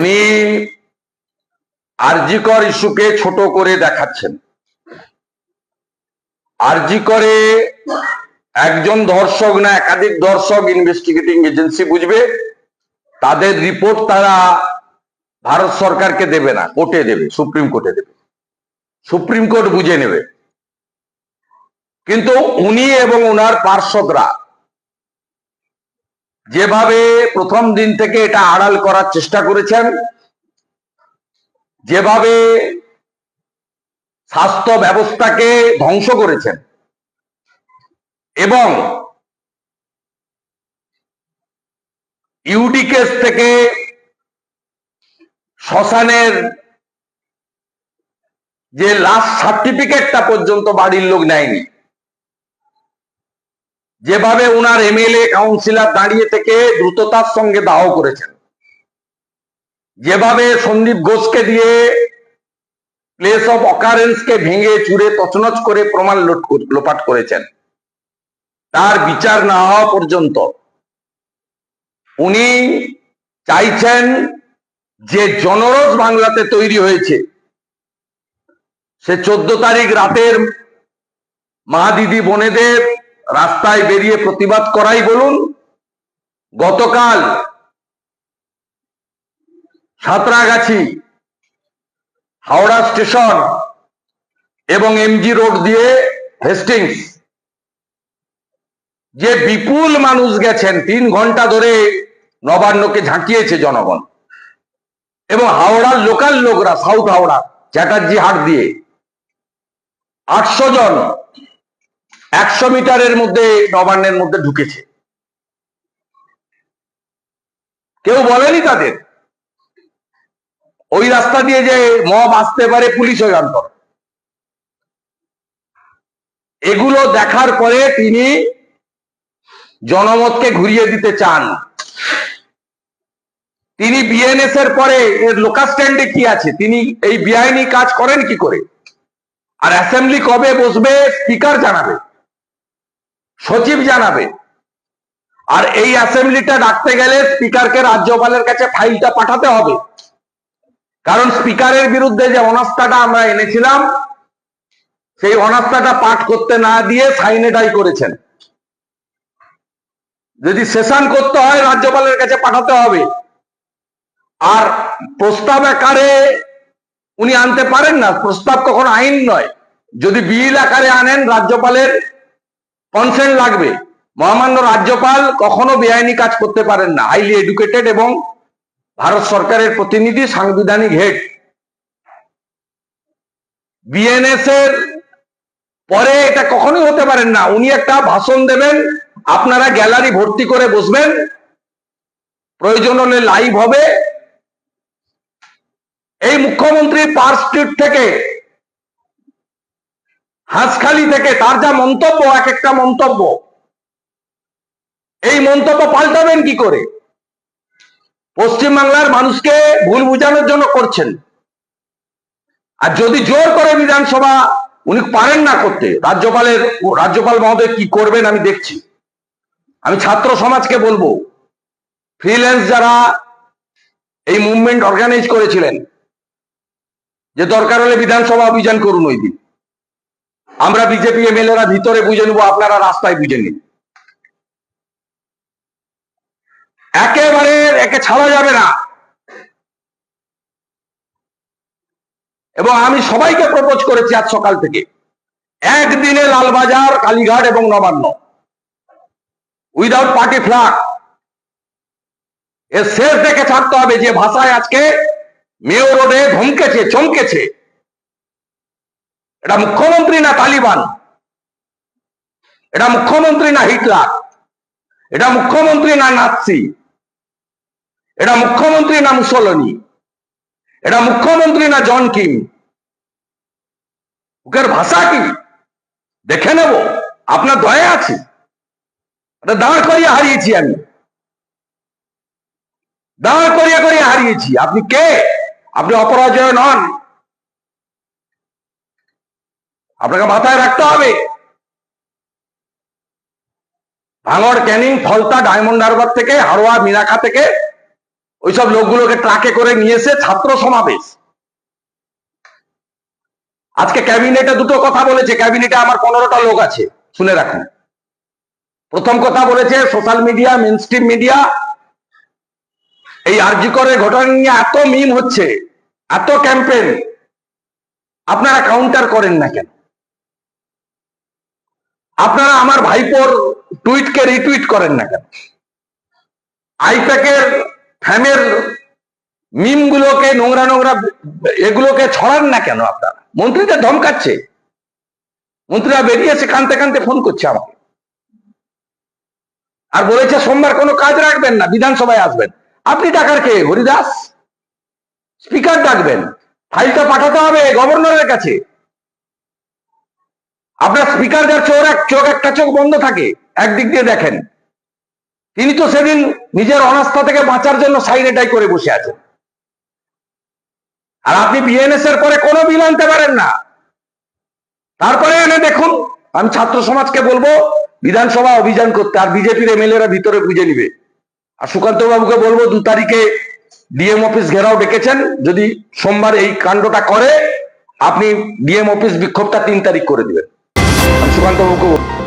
উনি আরজিকর ইস্যুকে ছোট করে দেখাচ্ছেন। আরজিকরে একজন দর্শক না একাধিক দর্শক ইনভেস্টিগেটিং এজেন্সি বুঝবে, তাদের রিপোর্ট তারা ভারত সরকারকে দেবে না কোর্টে দেবে, সুপ্রিম কোর্টে দেবে। সুপ্রিম কোর্ট বুঝে নেবে। কিন্তু উনি এবং ওনার পার্শ্বদরা যেভাবে প্রথম দিন থেকে এটা আড়াল করার চেষ্টা করেছেন, যেভাবে স্বাস্থ্য ব্যবস্থাকে ধ্বংস করেছেন এবং ইউডি কেস থেকে শ্মশানের যে লাস্ট সার্টিফিকেটটা পর্যন্ত বাড়ির লোক নেয়নি। যেভাবে উনার এমএলএ কাউন্সিলর দাঁড়িয়ে থেকে দ্রুততার সঙ্গে দাহ করেছেন, যেভাবে সন্দীপ ঘোষকে দিয়ে প্লেস অফ অকারেন্সকে ভেঙে চুরে তছনছ করে প্রমাণ লোপাট করেছেন, তার বিচার না হওয়া পর্যন্ত উনি চাইছেন যে জনরোষ বাংলাতে তৈরি হয়েছে, সে চোদ্দ তারিখ রাতের মা দিদি বোনেদের রাস্তায় বেরিয়ে প্রতিবাদ করাই বলুন, গতকাল সাঁতরাগাছি, হাওড়া স্টেশন এবং এমজি রোড দিয়ে হেস্টিংস যে বিপুল মানুষ গেছেন, তিন ঘণ্টা ধরে নবান্নকে ঝাঁকিয়েছে জনগণ এবং হাওড়ার লোকাল লোকরা সাউথ হাওড়া চ্যাটার্জি হাট দিয়ে আটশো জন একশো মিটারের মধ্যে নবান্নের মধ্যে ঢুকেছে। কেউ বলেনি তাদের? ওই রাস্তা দিয়ে যে মব আসতে পারে পুলিশ অন্তর এগুলো দেখার পরে তিনি জনমতকে ঘুরিয়ে দিতে চান। তিনি বিএনএস এর পরে এর লোকাল স্ট্যান্ডে কি আছে? তিনি এই বেআইনি কাজ করেন কি করে? আর অ্যাসেম্বলি কবে বসবে? স্পিকার জানাবে। সচিব জানাবে। আর এই অ্যাসেম্বলিটা ডাকতে গেলে স্পিকারকে রাজ্যপালের কাছে ফাইলটা পাঠাতে হবে। কারণ স্পিকারের বিরুদ্ধে যে অনাস্থাটা আমরা এনেছিলাম, সেই অনাস্থাটা পাঠ করতে না দিয়ে সাইনেটাই করেছেন। যদি সেশন করতে হয়, রাজ্যপালের কাছে পাঠাতে হবে। আর প্রস্তাব আকারে উনি আনতে পারেন না। প্রস্তাব তখন আইন নয়। যদি বিল আকারে আনেন রাজ্যপালের কনসেন্ট লাগবে। মহামান্য রাজ্যপাল কখনো বেআইনি কাজ করতে পারেন না। হাইলি এডুকেটেড এবং ভারত সরকারের প্রতিনিধি, সাংবিধানিক হেড বিএনএস এর পরে এটা কখনোই হতে পারেন না। উনি একটা ভাষণ দেবেন, আপনারা গ্যালারি ভর্তি করে বসবেন। প্রয়োজন হলে লাইভ হবে। এই মুখ্যমন্ত্রী পার্ক স্ট্রিট থেকে হাঁসখালি থেকে তার যা মন্তব্য, এক একটা মন্তব্য, এই মন্তব্য পাল্টাবেন কি করে? পশ্চিমবাংলার মানুষকে ভুল বুঝানোর জন্য করছেন। আর যদি জোর করে বিধানসভা উনি পারেন না করতে, রাজ্যপালের, রাজ্যপাল মহোদয় কি করবেন আমি দেখছি। আমি ছাত্র সমাজকে বলব ফ্রিল্যান্স যারা এই মুভমেন্ট অর্গানাইজ করেছিলেন, যে দরকার হলে বিধানসভা অভিযান করুন ওই দিন। আমরা বিজেপি এমএলএরা ভিতরে বুঝে নেব, আপনারা রাস্তায় বুঝে নিন। একেবারে একে ছাড়া যাবে না। এবং আমি সবাইকে প্রপোজ করেছি আজ সকাল থেকে। একদিনে লালবাজার, কালীঘাট এবং নবান্ন। উইদাউট পার্টি ফ্ল্যাগ এর শেষ দেখে ছাড়তে হবে যে ভাষায় আজকে মেয়র রোডে ধমকেছে, চমকেছে। এটা মুখ্যমন্ত্রী না তালিবান? এটা মুখ্যমন্ত্রী না হিটলার? এটা মুখ্যমন্ত্রী না নাৎসি? এটা মুখ্যমন্ত্রী না মুসলনি? এটা মুখ্যমন্ত্রী না জন কিম? ওকের ভাষা কি? দেখে নেব। আপনার দয়া আছে। এটা দাঁড় করিয়া হারিয়েছি আমি। দাঁড় করিয়া করিয়া হারিয়েছি। আপনি কে? আপনি অপরাজয় নন। আপনাকে মাথায় রাখতে হবে। ভাঙড়, ক্যানিং ফলতা ডায়মন্ড হারবার থেকে হাড়োয়া মিনাখা থেকে ওইসব লোকগুলোকে ট্রাকে করে নিয়ে এসে ছাত্র সমাবেশ। আজকে ক্যাবিনেটে দুটো কথা বলেছে, ক্যাবিনেটে আমার পনেরোটা লোক আছে, শুনে রাখুন। প্রথম কথা বলেছে, সোশ্যাল মিডিয়া মেন মিডিয়া, এই আরজিকরের ঘটনা নিয়ে এত মিম হচ্ছে, এত ক্যাম্পেন আপনারা কাউন্টার করেন না কেন? আপনারা আমার ভাইপোর টুইটকে রিটুইট করেন না কেন? আইপ্যাকের ফ্যামের মিম গুলোকে নোংরা নোংরা এগুলোকে ছড়ান না কেন আপনারা? মন্ত্রীটা ধমকাচ্ছে। মন্ত্রীরা বেরিয়েছে, কানতে কানতে ফোন করছে আমাকে। আর বলেছে, সোমবার কোনো কাজ রাখবেন না, বিধানসভায় আসবেন। আপনি ডাকার কে? হরিদাস? স্পিকার ডাকবেন। ফাইলটা পাঠাতে হবে গভর্নরের কাছে। আপনার স্পিকার যার চোখ এক চোখ একটা চোখ বন্ধ থাকে, একদিক দিয়ে দেখেন। তিনি তো সেদিন নিজের অনাস্থা থেকে বাঁচার জন্য সাইনেটাই করে বসে আছেন। আর আপনি বিএনএস এর পরে কোনো বিল আনতে পারেন না। তারপরে এনে দেখুন, আমি ছাত্র সমাজকে বলব, বিধানসভা অভিযান করতে, আর বিজেপির এমএলএরা ভিতরে বুঝে নিবে। আর সুকান্ত বাবুকে বলব, দু তারিখে ডিএম অফিস ঘেরাও ডেকেছেন, যদি সোমবার এই কাণ্ডটা করে, আপনি ডিএম অফিস বিক্ষোভটা তিন তারিখ করে দিবেন। আমি সুকান্ত বাবুকে বলব।